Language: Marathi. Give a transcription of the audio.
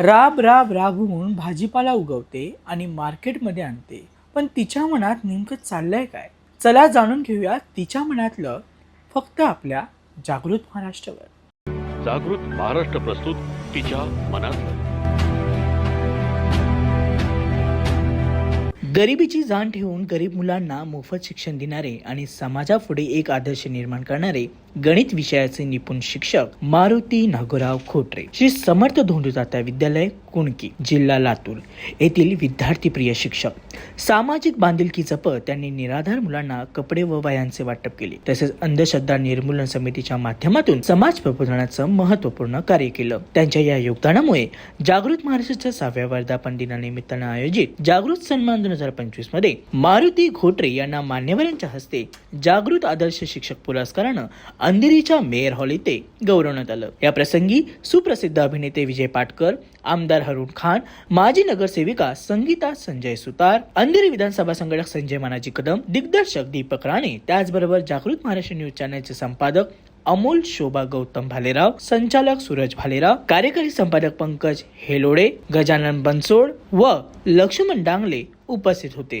राब राब राबवून भाजीपाला उगवते आणि मार्केटमध्ये आणते. पण तिच्या मनात नेमकं चाललंय काय? चला जाणून घेऊया तिच्या मनातलं फक्त आपल्या जागृत महाराष्ट्रावर. जागृत महाराष्ट्र प्रस्तुत तिच्या मनात गरिबीची जाण ठेवून गरीब मुलांना मोफत शिक्षण देणारे आणि समाजापुढे एक आदर्श निर्माण करणारे गणित विषयाचे निपुण शिक्षक मारुती नागोराव खोटरे श्री समर्थ धोंडुदाता विद्यालय कुणकी जिल्हा लातूर येथील विद्यार्थीप्रिय शिक्षक. सामाजिक बांधिलकी जपत त्यांनी निराधार मुलांना कपडे व वयांचे वाटप केले. तसेच अंधश्रद्धा निर्मूलन समितीच्या माध्यमातून समाज प्रबोधनाचं महत्त्वपूर्ण कार्य केलं. त्यांच्या या योगदानामुळे जागृत महाराष्ट्राच्या सहाव्या वर्धापन दिनानिमित्तानं आयोजित जागृत सन्मान दोन हजार पंचवीसमध्ये मारुती घोटरे यांना मान्यवरांच्या हस्ते जागृत आदर्श शिक्षक पुरस्कारानं अंधेरीच्या मेयर हॉल येथे गौरवण्यात आलं. या प्रसंगी सुप्रसिद्ध अभिनेते विजय पाटकर आमदार हरुण खान माजी नगरसेविका संगीता संजय सुतार अंधेरी विधानसभा संघटक संजय मानाजी कदम दिग्दर्शक दीपक राणे त्याचबरोबर जागृत महाराष्ट्र न्यूज चॅनलचे संपादक अमोल शोभा गौतम भालेराव संचालक सूरज भालेराव कार्यकारी संपादक पंकज हेलोडे गजानन बनसोड व लक्ष्मण डांगले उपस्थित होते.